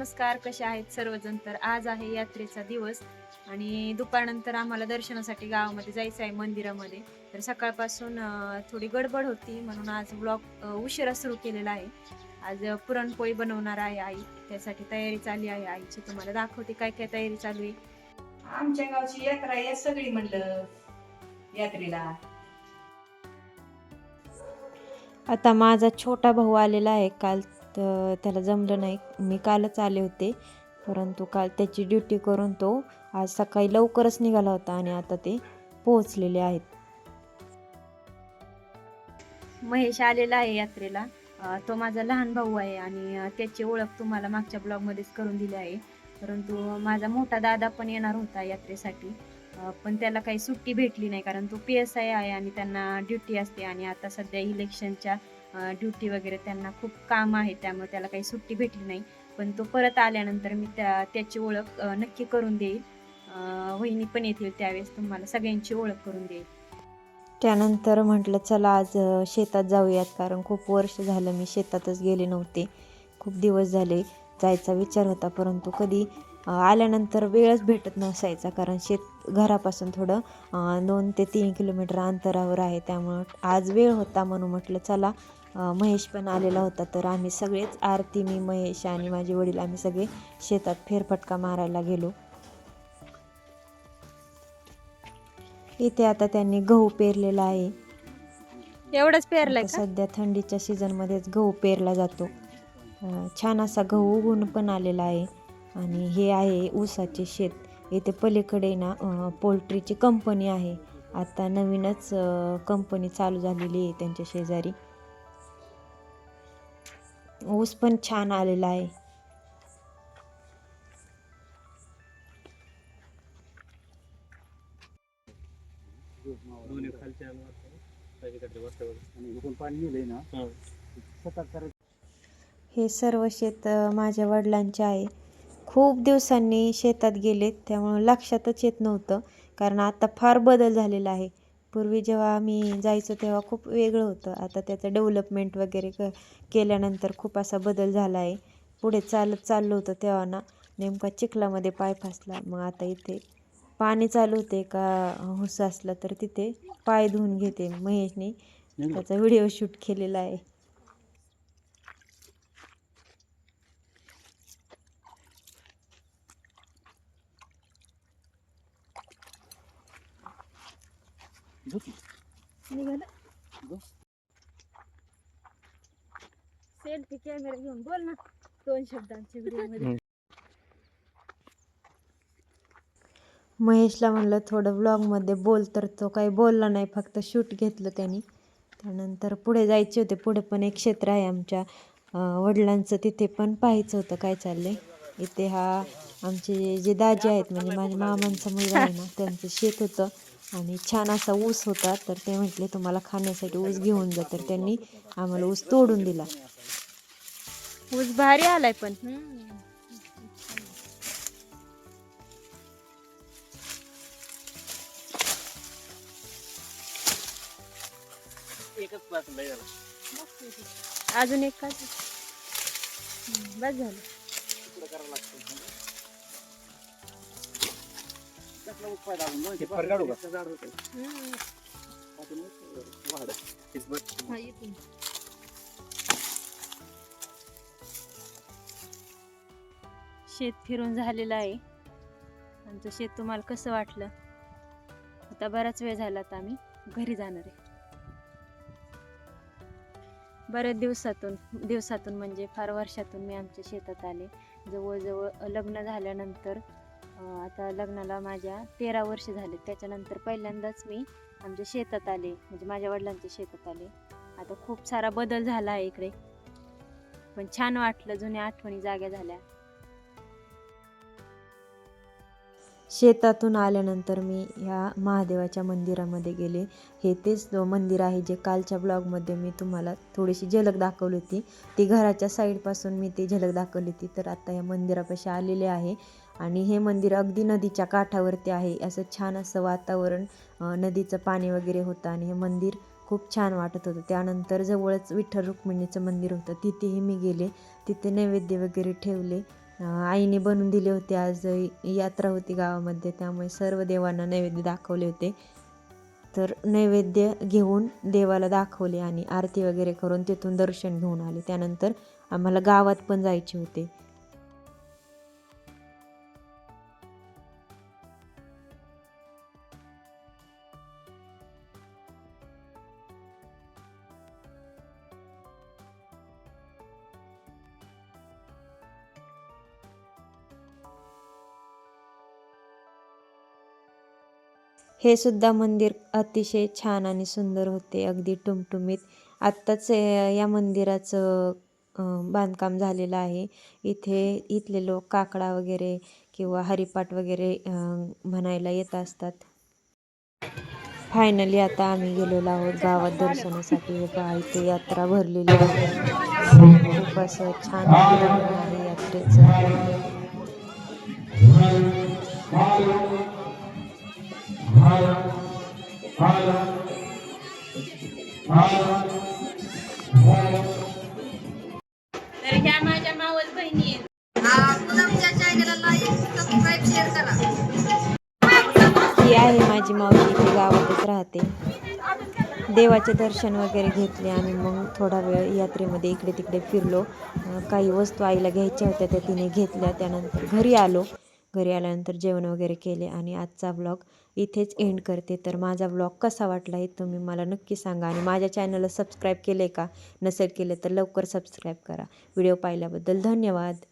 नमस्कार कसे आहेत सर्वजण? तर आज आहे यात्रेचा दिवस आणि दुपारनंतर आम्हाला दर्शनासाठी गावामध्ये जायचं आहे मंदिरामध्ये. तर सकाळपासून थोडी गडबड होती म्हणून आज ब्लॉग उशिरा सुरू केलेला आहे. आज पुरणपोळी बनवणार आहे आई. त्यासाठी तयारी चालली आहे आईची. तुम्हाला दाखवते काय काय तयारी चालू आहे. आमच्या गावची यात्रा आहे सगळी म्हणलं यात्रेला. आता माझा छोटा भाऊ आलेला आहे. काल तर त्याला जमलं नाही. मी कालच आले होते. परंतु काल त्याची ड्युटी करून तो आज सकाळी लवकरच निघाला होता आणि आता ते पोहोचलेले आहेत. महेश आलेला आहे यात्रेला. तो माझा लहान भाऊ आहे आणि त्याची ओळख तुम्हाला मागच्या ब्लॉगमध्येच करून दिली आहे. परंतु माझा मोठा दादा पण येणार होता यात्रेसाठी. पण त्याला काही सुट्टी भेटली नाही कारण तो पी एस आय आहे आणि त्यांना ड्युटी असते आणि आता सध्या इलेक्शनच्या ड्युटी वगैरे त्यांना खूप काम आहे त्यामुळे त्याला काही सुट्टी भेटली नाही. पण तो परत आल्यानंतर मी त्या त्याची ओळख नक्की करून देईल. वहिनी पण येतील त्यावेळेस तुम्हाला सगळ्यांची ओळख करून देईल. त्यानंतर म्हटलं चला आज शेतात जाऊयात कारण खूप वर्ष झालं मी शेतातच गेले नव्हते. खूप दिवस झाले जायचा विचार होता परंतु कधी आल्यानंतर वेळच भेटत नसायचा कारण शेत घरापासून थोडं दोन ते तीन किलोमीटर अंतरावर आहे. त्यामुळं आज वेळ होता म्हणून म्हटलं चला महेश पण आलेला होता. तर आम्ही सगळेच आरती मी महेश आणि माझे वडील आम्ही सगळे शेतात फेरफटका मारायला गेलो. इथे आता त्यांनी गहू पेरलेला आहे. एवढंच पेरलंय सध्या थंडीच्या सीझनमध्येच गहू पेरला जातो. छान असा गहू उगवून पण आलेला आहे. आणि हे आहे ऊसाचे शेत. येथे पलीकडे ना पोल्ट्रीची कंपनी आहे. आता नवीनच कंपनी चालू झालेली आहे त्यांच्या शेजारी. ऊस पण छान आलेला आहे. हे सर्व शेत माझ्या वडिलांचे आहे. खूप दिवसांनी शेतात गेलेत त्यामुळं लक्षातच येत नव्हतं. कारण आता फार बदल झालेला आहे. पूर्वी जेव्हा आम्ही जायचो तेव्हा खूप वेगळं होतं. आता त्याचं डेव्हलपमेंट वगैरे क केल्यानंतर खूप असा बदल झाला आहे. पुढे चालत चाललो होतं तेव्हा ना नेमका चिखलामध्ये पाय फसला. मग आता इथे पाणी चालू होते का हुस असलं तर तिथे पाय धुवून घेते महेशने. त्याचा व्हिडिओ शूट केलेला आहे. सेल्फी कॅमेरा घेऊन बोल ना दोन शब्दांचे व्हिडिओ महेशला म्हणलं थोडं व्लॉगमध्ये बोल तर तो काही बोलला नाही फक्त शूट घेतलं त्यांनी. त्यानंतर पुढे जायचे होते पुढे पण एक क्षेत्र आहे आमच्या. वडिलांचं तिथे पण पाहायचं होतं काय चाललंय. इथे हा आमचे जे दाजी आहेत म्हणजे माझ्या मामांचा मुलगा आहे ना त्यांचं शेत होतं. आणि छान असा ऊस होता तर ते म्हटले तुम्हाला खाण्यासाठी ऊस घेऊन जा. तर त्यांनी आम्हाला ऊस तोडून दिला. ऊस भारी आलाय पण. अजून एक का बस झालं. हा. शेत फिरून झालेलं आहे. आमचं शेत तुम्हाला कसं वाटलं? आता बराच वेळ झाला आता आम्ही घरी जाणार आहे. बऱ्याच दिवसातून दिवसातून म्हणजे फार वर्षातून मी आमच्या शेतात आले. जवळजवळ लग्न झाल्यानंतर आता लग्नाला माझ्या तेरा वर्ष झाले त्याच्यानंतर पहिल्यांदाच मी आमच्या शेतात आले. म्हणजे माझ्या वडिलांच्या शेतात आले. आता खूप सारा बदल झाला आहे इकडे. पण छान वाटलं जुन्या आठवणी जाग्या झाल्या. शेतातून आल्यानंतर मी ह्या महादेवाच्या मंदिरामध्ये गेले. हे तेच मंदिर आहे जे कालच्या ब्लॉगमध्ये मी तुम्हाला थोडीशी झलक दाखवली होती. ती घराच्या साईडपासून मी ती झलक दाखवली होती. तर आता या मंदिरापाशी आलेले आहे. आणि हे मंदिर अगदी नदीच्या काठावरती आहे. असं छान असं वातावरण नदीचं पाणी वगैरे होतं आणि हे मंदिर खूप छान वाटत होतं. त्यानंतर जवळच विठ्ठल रुक्मिणीचं मंदिर होतं. तिथेही मी गेले. तिथे नैवेद्य वगैरे ठेवले. आईने बनवून दिले होते. आज यात्रा होती गावामध्ये. त्यामुळे सर्व देवांना नैवेद्य दाखवले होते. तर नैवेद्य घेऊन देवाला दाखवले आणि आरती वगैरे करून तिथून दर्शन घेऊन आले. त्यानंतर आम्हाला गावात पण जायचे होते. हे सुद्धा मंदिर अतिशय छान आणि सुंदर होते अगदी टुमटुमीत. आत्ताच या मंदिराचं बांधकाम झालेलं आहे. इथे इथले लोक काकडा वगैरे किंवा हरिपाठ वगैरे म्हणायला येत असतात. फायनली आता आम्ही गेलेलो आहोत गावात दर्शनासाठी. पहा इथे यात्रा भरलेली आहे. खूप असं छान आहे यात्रेचं. तर ह्या माझ्या मावस बहिणी आहेत ही आहे माझी मावशी ती गावातच राहते. देवाचे दर्शन वगैरे घेतले आणि मग थोडा वेळ यात्रेमध्ये इकडे तिकडे फिरलो काही वस्तू आईला घ्यायच्या होत्या त्या तिने घेतल्या त्यानंतर घरी आलो. घरी आल्यानंतर जेवण वगैरे केले आणि आजचा ब्लॉग इथेच एंड करते. तर माझा ब्लॉग कसा वाटला हे तुम्ही मला नक्की सांगा आणि माझ्या चॅनलला सबस्क्राईब केले का? नसेल केले तर लवकर सबस्क्राईब करा. व्हिडिओ पाहिल्याबद्दल धन्यवाद.